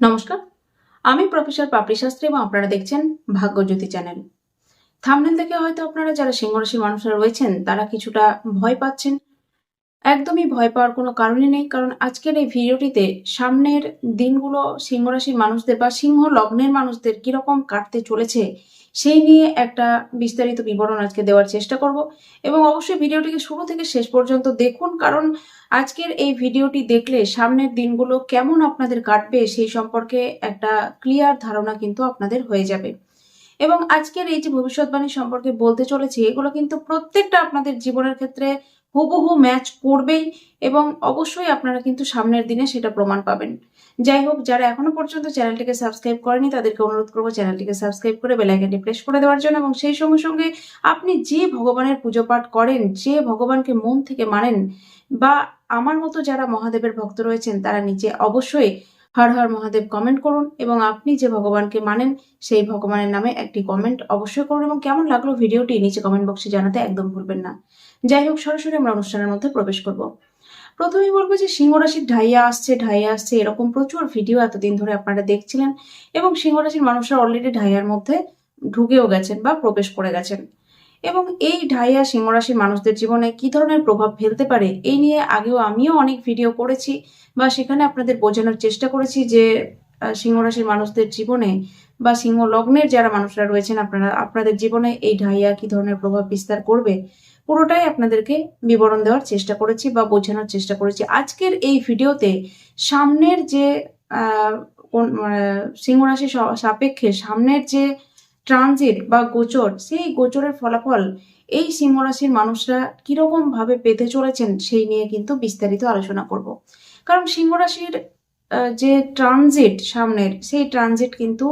নমস্কার। আমি প্রফেসর পাপড়ি শাস্ত্রী এবং আপনারা দেখছেন ভাগ্যজ্যোতি চ্যানেল। থামনেল দেখে হয়তো আপনারা যারা সিংহরাশির মানুষরা রয়েছেন, তারা কিছুটা ভয় পাচ্ছেন। একদমই ভয় পাওয়ার কোনো কারণই নেই, কারণ আজকের এই ভিডিওটিতে সামনের দিনগুলো সিংহরাশির মানুষদের বা সিংহ লগ্নের মানুষদের কীরকম কাটতে চলেছে সেই নিয়ে একটা বিস্তারিত বিবরণ আজকে দেওয়ার চেষ্টা করব এবং অবশ্যই ভিডিওটিকে শুরু থেকে শেষ পর্যন্ত দেখুন, কারণ আজকের এই ভিডিওটি দেখলে সামনের দিনগুলো কেমন আপনাদের কাটবে সেই সম্পর্কে একটা ক্লিয়ার ধারণা কিন্তু আপনাদের হয়ে যাবে। এবং আজকের এই যে ভবিষ্যৎবাণী সম্পর্কে বলতে চলেছি, এগুলো কিন্তু প্রত্যেকটা আপনাদের জীবনের ক্ষেত্রে হুবহু ম্যাচ করবেই এবং অবশ্যই আপনারা কিন্তু সামনের দিনে সেটা প্রমাণ পাবেন। যাই হোক, যারা এখনও পর্যন্ত চ্যানেলটিকে সাবস্ক্রাইব করেনি, তাদেরকে অনুরোধ করব চ্যানেলটিকে সাবস্ক্রাইব করে বেলাইকানটি প্রেস করে দেওয়ার জন্য এবং সেই সঙ্গে সঙ্গে আপনি যে ভগবানের পুজো পাঠ করেন, যে ভগবানকে মন থেকে মানেন বা আমার মতো যারা মহাদেবের ভক্ত রয়েছেন, তারা নিচে অবশ্যই হর হর মহাদেব কমেন্ট করুন এবং আপনি যে ভগবানকে মানেন, সেই ভগবানের নামে একটি কমেন্ট অবশ্যই করুন এবং কেমন লাগল ভিডিওটি নিচে কমেন্ট বক্সে জানাতে একদম ভুলবেন না। যাই হোক, সরাসরি আমরা অনুষ্ঠানের মধ্যে প্রবেশ করব। প্রথমেই বলব যে সিংহরাশির ঢাইয়া আসছে ঢাইয়া আসছে, এরকম প্রচুর ভিডিও এতদিন ধরে আপনারা দেখছিলেন এবং সিংহরাশির মানুষরা অলরেডি ঢাইয়ার মধ্যে ঢুকেও গেছেন বা প্রবেশ করে গেছেন। এবং এই ঢাইয়া সিংহরাশির মানুষদের জীবনে কি ধরনের প্রভাব ফেলতে পারে এই নিয়ে আগেও আমিও অনেক ভিডিও করেছি বা সেখানে আপনাদের বোঝানোর চেষ্টা করেছি যে সিংহরাশির মানুষদের জীবনে বা সিংহ লগ্নের যারা মানুষরা রয়েছেন আপনারা, আপনাদের জীবনে এই ঢাইয়া কি ধরনের প্রভাব বিস্তার করবে পুরোটাই আপনাদেরকে বিবরণ দেওয়ার চেষ্টা করেছি বা বোঝানোর চেষ্টা করেছি। আজকের এই ভিডিওতে সামনের যে কোন সিংহরাশি সাপেক্ষে সামনের যে ট্রানজিট বা গোচর, সেই গোচরের ফলাফল এই সিংহরাশির মানুষরা কীরকম ভাবে পেতে চলেছেন সেই নিয়ে কিন্তু বিস্তারিত আলোচনা করব। কারণ সিংহরাশির যে ট্রানজিট সামনের, সেই ট্রানজিট কিন্তু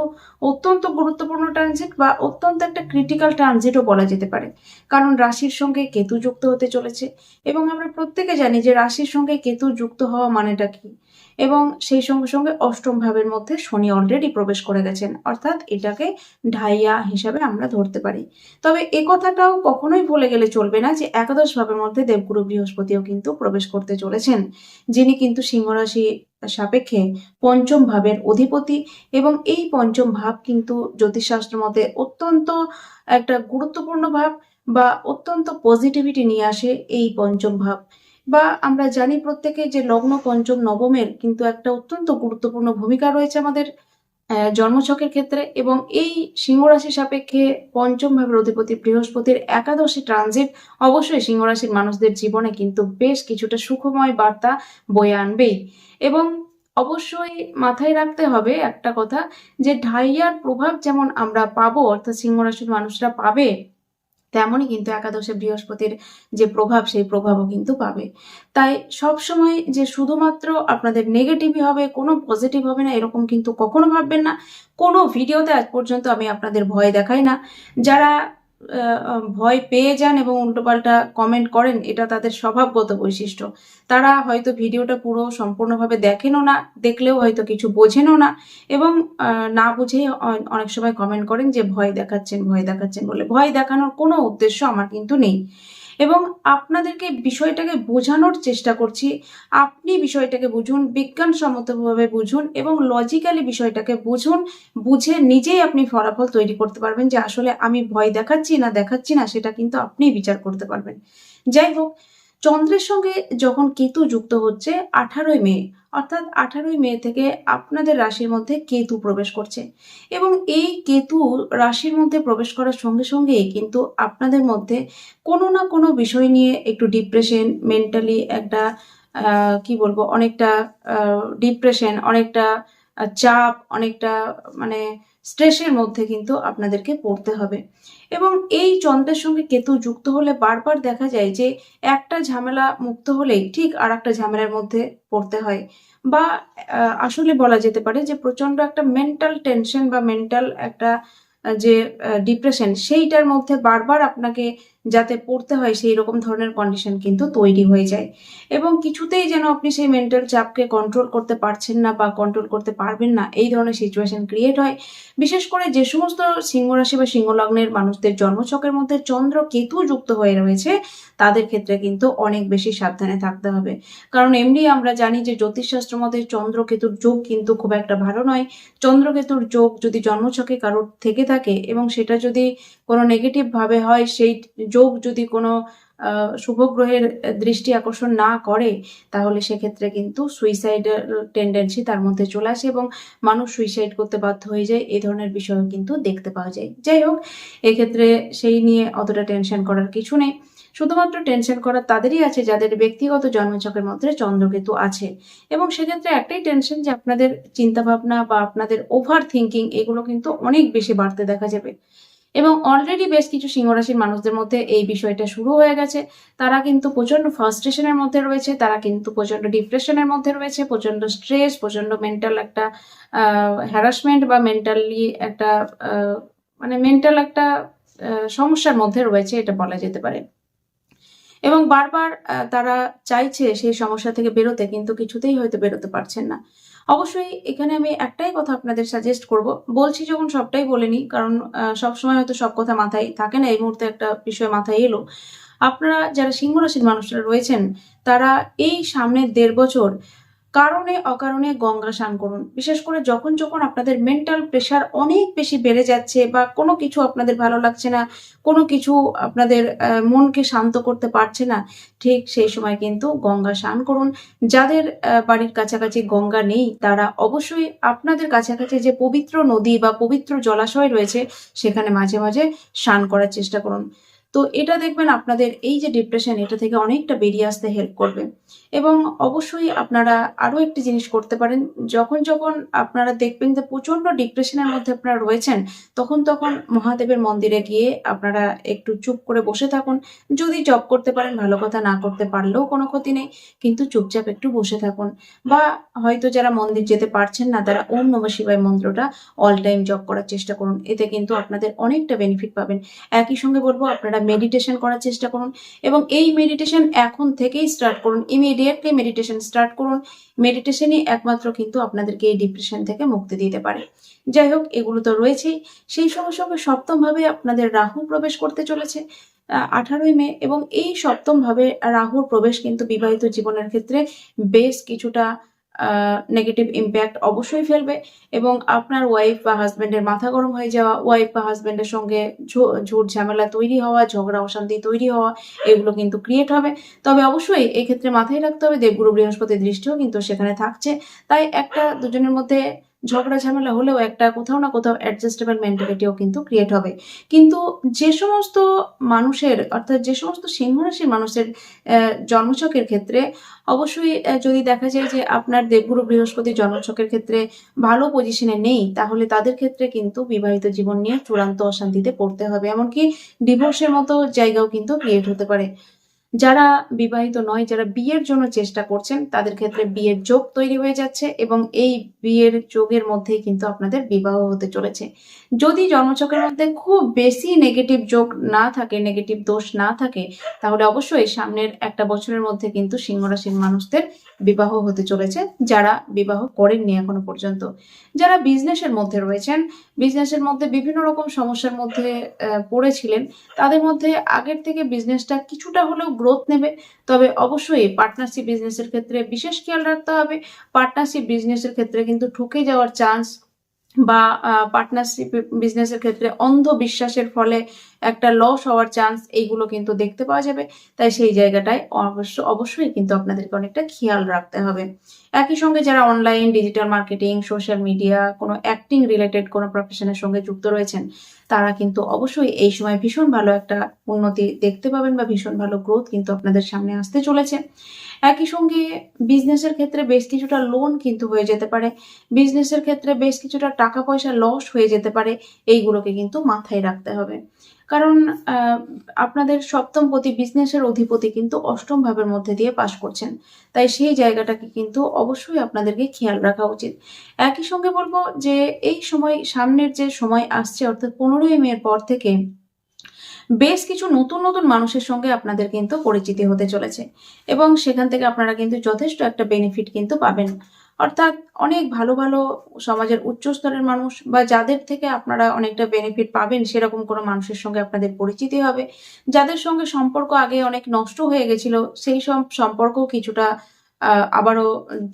অত্যন্ত গুরুত্বপূর্ণ ট্রানজিট বা অত্যন্ত একটা ক্রিটিক্যাল ট্রানজিটও বলা যেতে পারে। কারণ রাশির সঙ্গে কেতু যুক্ত হতে চলেছে এবং আমরা প্রত্যেকে জানি যে রাশির সঙ্গে কেতু যুক্ত হওয়া মানেটা কি? এবং সেই সঙ্গে সঙ্গে অষ্টম ভাবের মধ্যে শনি অলরেডি প্রবেশ করে গেছেন, অর্থাৎ এটাকে ঢাইয়া হিসাবে আমরা ধরতে পারি। তবে এ কথাটাও কখনোই ভুলে গেলে চলবে না যে একাদশ ভাবের মধ্যে দেবগুরু বৃহস্পতিও কিন্তু প্রবেশ করতে চলেছেন, যিনি কিন্তু সিংহরাশি সাপেক্ষে পঞ্চম ভাবের অধিপতি এবং এই পঞ্চম ভাব কিন্তু জ্যোতিষশাস্ত্র মতে অত্যন্ত একটা গুরুত্বপূর্ণ ভাব। বা অত্যন্ত পজিটিভিটি নিয়ে আসে এই পঞ্চম ভাব। বা আমরা জানি প্রত্যেকে যে লগ্ন পঞ্চম নবমের কিন্তু একটা অত্যন্ত গুরুত্বপূর্ণ ভূমিকা রয়েছে আমাদের জন্মছকের ক্ষেত্রে এবং এই সিংহরাশি সাপেক্ষে পঞ্চম ভাবের অধিপতি বৃহস্পতির একাদশী ট্রানজিট অবশ্যই সিংহরাশির মানুষদের জীবনে কিন্তু বেশ কিছুটা সুখময় বার্তা বয়ে আনবেই। এবং অবশ্যই মাথায় রাখতে হবে একটা কথা যে ঢাইয়ার প্রভাব যেমন আমরা পাবো, অর্থাৎ সিংহরাশির মানুষরা পাবে তেমনই কিন্তু একাদশে বৃহস্পতির যে প্রভাব, সেই প্রভাবও কিন্তু পাবে। তাই সব সময় যে শুধুমাত্র আপনাদের নেগেটিভই হবে, কোনো পজিটিভ হবে না, এরকম কিন্তু কখনো ভাববেন না। কোনো ভিডিওতে আজ পর্যন্ত আমি আপনাদের ভয় দেখাই না। যারা ভয় পেয়ে যান এবং উল্টোপাল্টা কমেন্ট করেন, এটা তাদের স্বভাবগত বৈশিষ্ট্য। তারা হয়তো ভিডিওটা পুরো সম্পূর্ণভাবে দেখেনও না, দেখলেও হয়তো কিছু বোঝেনও না এবং না বুঝে অনেক সময় কমেন্ট করেন যে, ভয় দেখাচ্ছেন ভয় দেখাচ্ছেন বলে। ভয় দেখানোর কোনো উদ্দেশ্য আমার কিন্তু নেই। এবং আপনাদেরকে বিষয়টাকে বোঝানোর চেষ্টা করছি। আপনি বিষয়টাকে বুঝুন, বিজ্ঞানসম্মতভাবে বুঝুন এবং লজিক্যালি বিষয়টাকে বুঝুন, বুঝে নিজেই আপনি ফলাফল তৈরি করতে পারবেন যে আসলে আমি ভয় দেখাচ্ছি না দেখাচ্ছি না, সেটা কিন্তু আপনি বিচার করতে পারবেন। যাই হোক চন্দ্রের সঙ্গে যখন কেতু যুক্ত হচ্ছে আঠারোই মে, অর্থাৎ আঠারোই মে থেকে আপনাদের রাশির মধ্যে কেতু প্রবেশ করছে। এবং এই কেতু রাশির মধ্যে প্রবেশ করার সঙ্গে সঙ্গে কিন্তু আপনাদের মধ্যে কোনো না কোনো বিষয় নিয়ে একটু ডিপ্রেশন মেন্টালি একটা কি বলব, অনেকটা ডিপ্রেশন অনেকটা চাপ, অনেকটা মানে স্ট্রেসের মধ্যে কিন্তু আপনাদেরকে পড়তে হবে। এবং এই চন্দ্রের সঙ্গে কেতু যুক্ত হলে বারবার দেখা যায় যে একটা ঝামেলা মুক্ত হলেই ঠিক আর একটা ঝামেলার মধ্যে পড়তে হয়। বা আসলে বলা যেতে পারে যে প্রচণ্ড একটা মেন্টাল টেনশন বা মেন্টাল একটা যে ডিপ্রেশন সেইটার মধ্যে বারবার আপনাকে যাতে পড়তে হয় সেই রকম ধরনের কন্ডিশন কিন্তু তৈরি হয়ে যায়। এবং কিছুতেই যেন আপনি সেই মেন্টাল চাপকে কন্ট্রোল করতে পারছেন না বা কন্ট্রোল করতে পারবেন না, এই ধরনের সিচুয়েশন ক্রিয়েট হয়। বিশেষ করে যে সমস্ত সিংহ রাশি বা সিংহ লগ্নের মানুষদের জন্মছকের মধ্যে চন্দ্র কেতু যুক্ত হয়ে রয়েছে, তাদের ক্ষেত্রে কিন্তু অনেক বেশি সাবধানে থাকতে হবে। কারণ এমনি আমরা জানি যে জ্যোতিষশাস্ত্র মতে চন্দ্র কেতুর যোগ কিন্তু খুব একটা ভালো নয়। চন্দ্রকেতুর যোগ যদি জন্মছকে কারোর থেকে থাকে এবং সেটা যদি কোনো নেগেটিভ ভাবে হয়, সেই যোগ যদি কোনো শুভ গ্রহের দৃষ্টি আকর্ষণ না করে, তাহলে সেক্ষেত্রে কিন্তু সুইসাইডের টেন্ডেন্সি তার মধ্যে চলে আসে এবং মানুষ সুইসাইড করতে বাধ্য হয়ে যায়। এই ধরনের বিষয় কিন্তু দেখতে পাওয়া যায়। যাই হোক, এক্ষেত্রে সেই নিয়ে অতটা টেনশন করার কিছু নেই। শুধুমাত্র টেনশন করার তাদেরই আছে, যাদের ব্যক্তিগত জন্মছকের মধ্যে চন্দ্রকেতু আছে। এবং সেক্ষেত্রে একটাই টেনশন যে আপনাদের চিন্তাভাবনা বা আপনাদের ওভার থিঙ্কিং এগুলো কিন্তু অনেক বেশি বাড়তে দেখা যাবে। এবং অলরেডি বেশ কিছু সিংহরাশির মানুষদের মধ্যে এই বিষয়টা শুরু হয়ে গেছে। তারা কিন্তু প্রচণ্ড ফার্স্ট্রেশনের মধ্যে রয়েছে, তারা কিন্তু প্রচণ্ড ডিপ্রেশনের মধ্যে রয়েছে প্রচণ্ড স্ট্রেস প্রচণ্ড মেন্টাল একটা হ্যারাসমেন্ট বা মেন্টালি একটা মানে মেন্টাল একটা সমস্যার মধ্যে রয়েছে, এটা বলা যেতে পারে। এবং বারবার তারা চাইছে সেই সমস্যা থেকে বেরোতে, কিন্তু কিছুতেই হয়তো বেরোতে পারছেন না। অবশ্যই এখানে আমি একটাই কথা আপনাদের সাজেস্ট করব। বলছি যখন সবটাই বলিনি, কারণ সবসময় হয়তো সব কথা মাথায় থাকে না, এই মুহূর্তে একটা বিষয় মাথায় এলো। আপনারা যারা সিংহ রাশির মানুষরা রয়েছেন, তারা এই সামনের দেড় বছর কারণে, অকারণে গঙ্গা স্নান করুন। বিশেষ করে যখন যখন আপনাদের মেন্টাল প্রেশার অনেক বেশি বেড়ে যাচ্ছে বা কোনো কিছু আপনাদের ভালো লাগছে না, কোনো কিছু আপনাদের মনকে শান্ত করতে পারছে না, ঠিক সেই সময় কিন্তু গঙ্গা স্নান করুন। যাদের বাড়ির কাছাকাছি গঙ্গা নেই, তারা অবশ্যই আপনাদের কাছাকাছি যে পবিত্র নদী বা পবিত্র জলাশয় রয়েছে, সেখানে মাঝে মাঝে স্নান করার চেষ্টা করুন। তো এটা দেখবেন আপনাদের এই যে ডিপ্রেশন এটা থেকে অনেকটা বেরিয়ে আসতে হেল্প করবে। এবং অবশ্যই আপনারা আরও একটি জিনিস করতে পারেন। যখন যখন আপনারা দেখবেন যে প্রচণ্ড ডিপ্রেশনের মধ্যে আপনারা রয়েছেন, তখন তখন মহাদেবের মন্দিরে গিয়ে আপনারা একটু চুপ করে বসে থাকুন। যদি জব করতে পারেন, ভালো কথা, না করতে পারলেও কোনো ক্ষতি নেই, কিন্তু চুপচাপ একটু বসে থাকুন। বা হয়তো যারা মন্দির যেতে পারছেন না, তারা ওম নম শিবায় মন্ত্রটা অল টাইম জব করার চেষ্টা করুন। এতে কিন্তু আপনাদের অনেকটা বেনিফিট পাবেন। একই সঙ্গে বলব, আপনারা মেডিটেশন করার চেষ্টা করুন এবং এই মেডিটেশন এখন থেকেই স্টার্ট করুন। ইমিডিয়েটলি মেডিটেশন স্টার্ট করুন। মেডিটেশনই একমাত্র কিন্তু আপনাদেরকে এই ডিপ্রেশন থেকে মুক্তি দিতে পারে। যাই হোক, এগুলো তো রয়েছেই। সেই সঙ্গে সঙ্গে সপ্তম ভাবে আপনাদের রাহু প্রবেশ করতে চলেছে আঠারোই মে এবং এই সপ্তম ভাবে রাহুর প্রবেশ কিন্তু বিবাহিত জীবনের ক্ষেত্রে বেশ কিছুটা নেগেটিভ ইম্প্যাক্ট অবশ্যই ফেলবে এবং আপনার ওয়াইফ বা হাজব্যান্ডের মাথা গরম হয়ে যাওয়া ওয়াইফ বা হাজব্যান্ডের সঙ্গে ঝুট ঝামেলা তৈরি হওয়া, ঝগড়া অশান্তি তৈরি হওয়া, এগুলো কিন্তু ক্রিয়েট হবে। তবে অবশ্যই এই ক্ষেত্রে মাথায় রাখতে হবে, দেবগুরু বৃহস্পতির দৃষ্টিও কিন্তু সেখানে থাকছে। তাই একটা দুজনের মধ্যে ঝগড়া ঝামেলা হলেও একটা কোথাও না কোথাও অ্যাডজাস্টেবল মেন্টালিটিও কিন্তু ক্রিয়েট হবে। কিন্তু যে সমস্ত মানুষের, অর্থাৎ যে সমস্ত সিংহ রাশির মানুষের জন্মছকের ক্ষেত্রে অবশ্যই যদি দেখা যায় যে আপনার দেবগুরু বৃহস্পতি জন্মছকের ক্ষেত্রে ভালো পজিশনে নেই, তাহলে তাদের ক্ষেত্রে কিন্তু বিবাহিত জীবন নিয়ে চূড়ান্ত অশান্তিতে পড়তে হবে। এমনকি ডিভোর্সের মতো জায়গাও কিন্তু ক্রিয়েট হতে পারে। যারা বিবাহিত নয়, যারা বিয়ের জন্য চেষ্টা করছেন, তাদের ক্ষেত্রে বিয়ের যোগ তৈরি হয়ে যাচ্ছে এবং এই বিয়ের যোগের মধ্যেই কিন্তু আপনাদের বিবাহ হতে চলেছে। যদি জন্মচক্রের মধ্যে খুব বেশি নেগেটিভ যোগ না থাকে নেগেটিভ দোষ না থাকে, তাহলে অবশ্যই সামনের একটা বছরের মধ্যে কিন্তু সিংহ রাশির মানুষদের বিবাহ হতে চলেছে, যারা বিবাহ করেননি এখনও পর্যন্ত। যারা বিজনেসের মধ্যে রয়েছেন বিজনেসের মধ্যে বিভিন্ন রকম সমস্যার মধ্যে পড়েছিলেন, তাদের মধ্যে আগের থেকে বিজনেসটা কিছুটা হলেও গ্রোথ নেবে। তবে অবশ্যই পার্টনারশিপ বিজনেসের ক্ষেত্রে বিশেষ খেয়াল রাখতে হবে। পার্টনারশিপ বিজনেসের ক্ষেত্রে কিন্তু ঠকে যাওয়ার চান্স বা পার্টনারশিপ বিজনেসের ক্ষেত্রে অন্ধবিশ্বাসের ফলে একটা লস হওয়ার চান্স এইগুলো কিন্তু দেখতে পাওয়া যাবে। তাই সেই জায়গাটায় অবশ্য, অবশ্যই কিন্তু আপনাদেরকে অনেকটা খেয়াল রাখতে হবে। একই সঙ্গে যারা online digital marketing social media কোনো অ্যাক্টিং রিলেটেড কোনো প্রফেশনের সঙ্গে যুক্ত রয়েছেন, তারা কিন্তু অবশ্যই এই সময় ভীষণ ভালো একটা উন্নতি দেখতে পাবেন বা ভীষণ ভালো গ্রোথ কিন্তু আপনাদের সামনে আসতে চলেছে। একই সঙ্গে বিজনেসের ক্ষেত্রে বেশ কিছুটা লোন কিন্তু হয়ে যেতে পারে। বিজনেসের ক্ষেত্রে বেশ কিছুটা টাকা পয়সা লস হয়ে যেতে পারে। এইগুলোকে কিন্তু মাথায় রাখতে হবে। কারণ আপনাদের সপ্তম পতি বিজনেসের অধিপতি কিন্তু অষ্টম ভাবের মধ্যে দিয়ে পাশ করছেন। তাই সেই জায়গাটাকে কিন্তু অবশ্যই আপনাদেরকে খেয়াল রাখা উচিত। একই সঙ্গে বলব যে, এই সময় সামনের যে সময় আসছে, অর্থাৎ পনেরোই মের পর থেকে বেশ কিছু নতুন নতুন মানুষের সঙ্গে আপনাদের কিন্তু পরিচিতি হতে চলেছে। এবং সেখান থেকে আপনারা কিন্তু যথেষ্ট একটা বেনিফিট কিন্তু পাবেন। অর্থাৎ অনেক ভালো ভালো সমাজের উচ্চ স্তরের মানুষ বা যাদের থেকে আপনারা অনেকটা বেনিফিট পাবেন, সেরকম কোনো মানুষের সঙ্গে আপনাদের পরিচিতি হবে। যাদের সঙ্গে সম্পর্ক আগে অনেক নষ্ট হয়ে গেছিল, সেই সব সম্পর্ক কিছুটা আবারও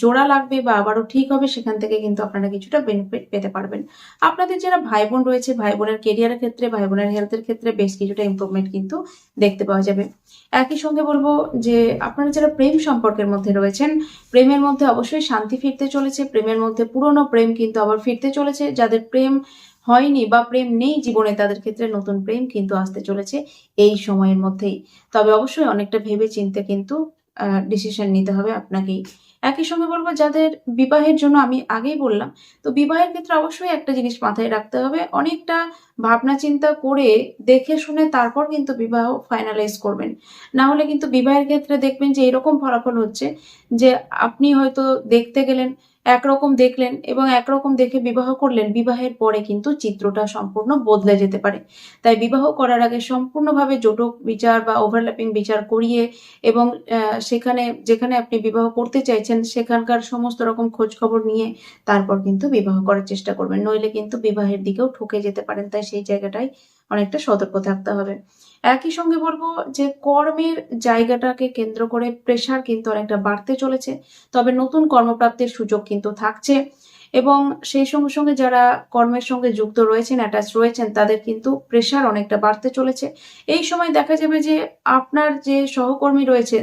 জোড়া লাগবে বা আবারও ঠিক হবে, সেখান থেকে কিন্তু আপনারা কিছুটা বেনিফিট পেতে পারবেন। আপনাদের যারা ভাই বোন রয়েছে ভাই বোনের কেরিয়ারের ক্ষেত্রে ভাই বোনের হেলথের ক্ষেত্রে বেশ কিছুটা ইমপ্রুভমেন্ট কিন্তু দেখতে পাওয়া যাবে। একই সঙ্গে বলব যে, আপনারা যারা প্রেম সম্পর্কের মধ্যে রয়েছেন, প্রেমের মধ্যে অবশ্যই শান্তি ফিরতে চলেছে। প্রেমের মধ্যে পুরনো প্রেম কিন্তু আবার ফিরতে চলেছে। যাদের প্রেম হয়নি বা প্রেম নেই জীবনে, তাদের ক্ষেত্রে নতুন প্রেম কিন্তু আসতে চলেছে এই সময়ের মধ্যেই। তবে অবশ্যই অনেকটা ভেবে চিন্তে কিন্তু ডিসিশন নিতে হবে আপনাকেই। একই সঙ্গে বলব, যাদের বিবাহের জন্য আমি আগেই বললাম, তো বিবাহের ক্ষেত্রে অবশ্যই একটা জিনিস মাথায় রাখতে হবে। অনেকটা ভাবনা চিন্তা করে দেখে শুনে তারপর কিন্তু বিবাহ ফাইনালাইজ করবেন। না হলে কিন্তু বিবাহের ক্ষেত্রে দেখবেন যে এরকম ফলাফল হচ্ছে যে আপনি হয়তো দেখতে গেলেন একরকম দেখলেন এবং একরকম দেখে বিবাহ করলেন, বিবাহের পরে কিন্তু চিত্রটা সম্পূর্ণ বদলে যেতে পারে। তাই বিবাহ করার আগে সম্পূর্ণভাবে জটক বিচার বা ওভারল্যাপিং বিচার করিয়ে এবং সেখানে, যেখানে আপনি বিবাহ করতে চাইছেন, সেখানকার সমস্ত রকম খোঁজ খবর নিয়ে তারপর কিন্তু বিবাহ করার চেষ্টা করবেন। নইলে কিন্তু বিবাহের দিকেও ঠকে যেতে পারেন। তাই সেই জায়গাটায় অনেকটা সতর্ক থাকতে হবে। একই সঙ্গে বলব যে কর্মের জায়গাটাকে কেন্দ্র করে প্রেশার কিন্তু অনেকটা বাড়তে চলেছে, তবে নতুন কর্মপ্রাপ্তির সুযোগ কিন্তু থাকছে এবং সেই সঙ্গে সঙ্গে যারা কর্মের সঙ্গে যুক্ত রয়েছেন অ্যাটাচ রয়েছেন, তাদের কিন্তু প্রেশার অনেকটা বাড়তে চলেছে। এই সময় দেখা যাবে যে আপনার যে সহকর্মী রয়েছে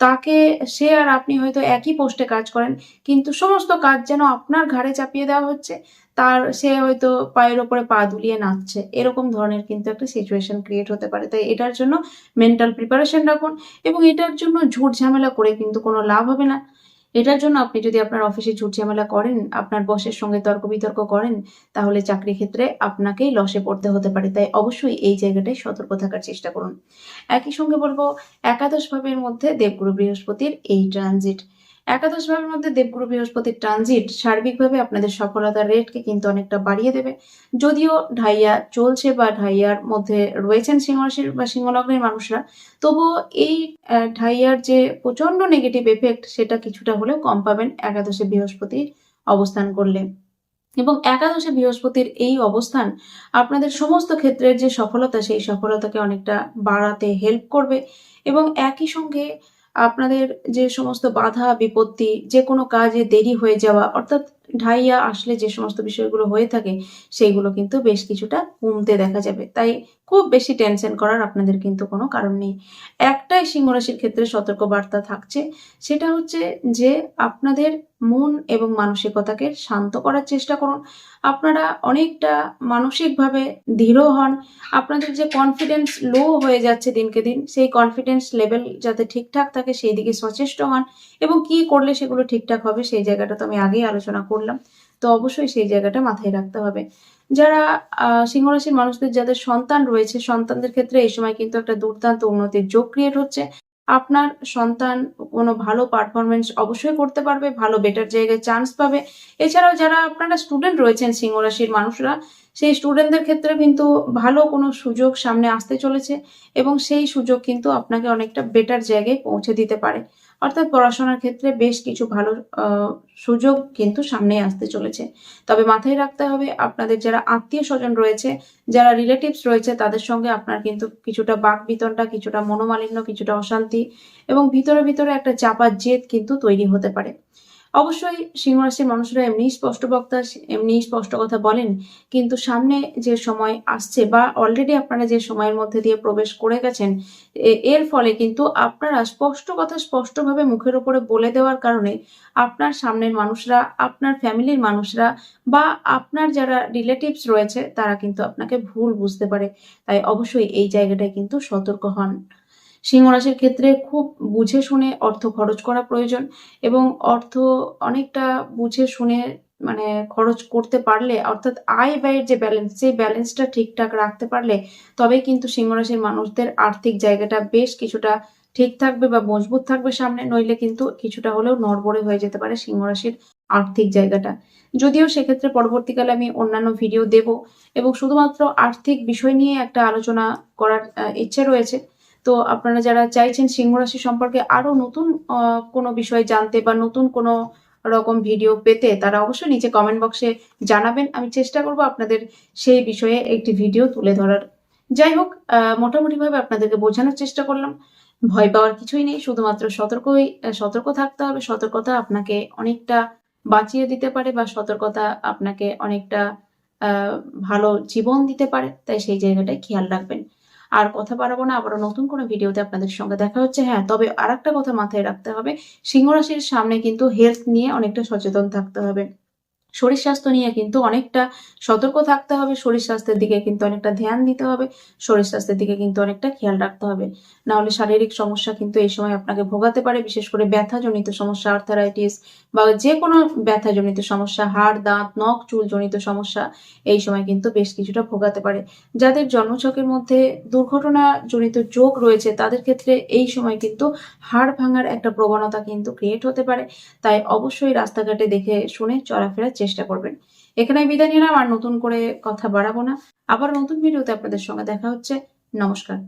তাকে সে আর আপনি হয়তো একই পোস্টে কাজ করেন, কিন্তু সমস্ত কাজ যেন আপনার ঘাড়ে চাপিয়ে দেওয়া হচ্ছে তার, সে হয়তো পায়ের ওপরে পা দুলিয়ে নাচছে। এরকম ধরনের কিন্তু একটা সিচুয়েশন ক্রিয়েট হতে পারে। তাই এটার জন্য মেন্টাল প্রিপারেশন রাখুন এবং এটার জন্য ঝুট ঝামেলা করে কিন্তু কোনো লাভ হবে না। এটার জন্য আপনি যদি আপনার অফিসে ঝুট ঝামেলা করেন, আপনার বসের সঙ্গে তর্ক বিতর্ক করেন, তাহলে চাকরি ক্ষেত্রে আপনাকেই লসে পড়তে হতে পারে। তাই অবশ্যই এই জায়গাটায় সতর্ক থাকার চেষ্টা করুন। একই সঙ্গে বলব, একাদশ ভাবের মধ্যে দেবগুরু বৃহস্পতির এই ট্রানজিট একাদশ ভাবের মধ্যে দেবগুরু বৃহস্পতির ট্রানজিট সার্বিকভাবে আপনাদের সফলতার রেটকে কিন্তু অনেকটা বাড়িয়ে দেবে। যদিও ঢাইয়া চলছে বা ঢাইয়ার মধ্যে রয়েছেন সিংহরাশির বা সিংহলগ্নের মানুষরা, তবুও এই ঢাইয়ার যে প্রচণ্ড নেগেটিভ এফেক্ট সেটা কিছুটা হলেও কম পাবেন একাদশে বৃহস্পতি অবস্থান করলে। এবং একাদশে বৃহস্পতির এই অবস্থান আপনাদের সমস্ত ক্ষেত্রের যে সফলতা, সেই সফলতাকে অনেকটা বাড়াতে হেল্প করবে। এবং একই সঙ্গে আপনাদের যে সমস্ত বাধা, বিপত্তি, যে কোনো কাজে দেরি হয়ে যাওয়া, অর্থাৎ ঢাইয়া আসলে যে সমস্ত বিষয়গুলো হয়ে থাকে, সেইগুলো কিন্তু বেশ কিছুটা কমতে দেখা যাবে। তাই খুব বেশি টেনশন করার আপনাদের কিন্তু কোনো কারণ নেই। একটাই সিংহরাশির ক্ষেত্রে সতর্ক বার্তা থাকছে, সেটা হচ্ছে যে আপনাদের মন এবং মানসিকতাকে শান্ত করার চেষ্টা করুন। আপনারা অনেকটা মানসিকভাবে দৃঢ় হন। আপনাদের যে কনফিডেন্স লো হয়ে যাচ্ছে দিনকে দিন, সেই কনফিডেন্স লেভেল যাতে ঠিকঠাক থাকে, সেই দিকে সচেষ্ট হন এবং কি করলে সেগুলো ঠিকঠাক হবে, সেই জায়গাটা তো আমি আগেই আলোচনা করলাম। তো অবশ্যই সেই জায়গাটা মাথায় রাখতে হবে। যারা আহ, সিংহরাশির মানুষদের যাদের সন্তান রয়েছে সন্তানদের ক্ষেত্রে এই সময় কিন্তু একটা দুর্দান্ত উন্নতির যোগ ক্রিয়েট হচ্ছে। আপনার সন্তান কোনো ভালো পারফরমেন্স অবশ্যই করতে পারবে ভালো বেটার জায়গায় চান্স পাবে। এছাড়াও যারা আপনারা স্টুডেন্ট রয়েছেন সিংহরাশির মানুষরা সেই স্টুডেন্টদের ক্ষেত্রে কিন্তু ভালো কোনো সুযোগ সামনে আসতে চলেছে এবং সেই সুযোগ কিন্তু আপনাকে অনেকটা বেটার জায়গায় পৌঁছে দিতে পারে। অর্থাৎ পড়াশোনার ক্ষেত্রে বেশ কিছু ভালো সুযোগ কিন্তু সামনে আসতে চলেছে। তবে মাথায় রাখতে হবে, আপনাদের যারা আত্মীয় স্বজন রয়েছে, যারা রিলেটিভস রয়েছে, তাদের সঙ্গে আপনার কিন্তু কিছুটা বাক বিতণ্ডা কিছুটা মনোমালিন্য, কিছুটা অশান্তি এবং ভিতরে ভিতরে একটা চাপার জেদ কিন্তু তৈরি হতে পারে। অবশ্যই সিংহরাশির মানুষরা এমনি স্পষ্ট বক্তা, এমনি স্পষ্ট কথা বলেন, কিন্তু সামনে যে সময় আসছে বা অলরেডি আপনারা যে সময়ের মধ্যে দিয়ে প্রবেশ করে গেছেন এর ফলে কিন্তু আপনারা স্পষ্ট কথা স্পষ্টভাবে মুখের উপরে বলে দেওয়ার কারণে আপনার সামনের মানুষরা, আপনার ফ্যামিলির মানুষরা বা আপনার যারা রিলেটিভস রয়েছে, তারা কিন্তু আপনাকে ভুল বুঝতে পারে। তাই অবশ্যই এই জায়গাটায় কিন্তু সতর্ক হন। সিংহরাশির ক্ষেত্রে খুব বুঝে শুনে অর্থ খরচ করা প্রয়োজন এবং অর্থ অনেকটা বুঝে শুনে মানে খরচ করতে পারলে, অর্থাৎ আয় ব্যয়ের যে ব্যালেন্স সেই ব্যালেন্সটা ঠিকঠাক রাখতে পারলে তবে কিন্তু সিংহরাশির মানুষদের আর্থিক জায়গাটা বেশ কিছুটা ঠিক থাকবে বা মজবুত থাকবে সামনে, নইলে কিন্তু কিছুটা হলেও নড়বড়ে হয়ে যেতে পারে সিংহরাশির আর্থিক জায়গাটা। যদিও সেক্ষেত্রে পরবর্তীকালে আমি অন্যান্য ভিডিও দেব এবং শুধুমাত্র আর্থিক বিষয় নিয়ে একটা আলোচনা করার ইচ্ছে রয়েছে। তো আপনারা যারা চাইছেন সিংহ রাশি সম্পর্কে আরও নতুন কোনো বিষয় জানতে বা নতুন কোনো রকম ভিডিও পেতে তারা অবশ্যই নিচে কমেন্ট বক্সে জানাবেন। আমি চেষ্টা করব আপনাদের সেই বিষয়ে একটি ভিডিও তুলে ধরার। যাই হোক মোটামুটিভাবে আপনাদেরকে বোঝানোর চেষ্টা করলাম। ভয় পাওয়ার কিছুই নেই, শুধুমাত্র সতর্কই সতর্ক থাকতে হবে। সতর্কতা আপনাকে অনেকটা বাঁচিয়ে দিতে পারে বা সতর্কতা আপনাকে অনেকটা ভালো জীবন দিতে পারে। তাই সেই জায়গাটায় খেয়াল রাখবেন। আর কথা বাড়াবো না, আবারও নতুন কোনো ভিডিওতে আপনাদের সঙ্গে দেখা হচ্ছে। হ্যাঁ তবে আর কথা মাথায় রাখতে হবে সিংহরাশির সামনে কিন্তু হেলথ নিয়ে অনেকটা সচেতন থাকতে হবে। শরীর স্বাস্থ্য নিয়ে কিন্তু অনেকটা সতর্ক থাকতে হবে, শরীর স্বাস্থ্যের দিকে কিন্তু অনেকটা ধ্যান দিতে হবে, শরীর স্বাস্থ্যের দিকে কিন্তু অনেকটা খেয়াল রাখতে হবে। না হলে শারীরিক সমস্যা কিন্তু এই সময় আপনাকে ভোগাতে পারে, বিশেষ করে ব্যথাজনিত সমস্যা আর্থারাইটিস বা যে কোনো ব্যথাজনিত সমস্যা, হাড়, দাঁত, নখ, চুল জনিত সমস্যা এই সময় কিন্তু বেশ কিছুটা ভোগাতে পারে। যাদের জন্মছকের মধ্যে দুর্ঘটনা জনিত যোগ রয়েছে, তাদের ক্ষেত্রে এই সময় কিন্তু হাড় ভাঙার একটা প্রবণতা কিন্তু ক্রিয়েট হতে পারে। তাই অবশ্যই রাস্তাঘাটে দেখে শুনে চলাফেরার চেষ্টা করবেন। এখানে বিদায় নিলাম, আর নতুন করে কথা বাড়াবো না। আবার নতুন ভিডিওতে আপনাদের সঙ্গে দেখা হচ্ছে। নমস্কার।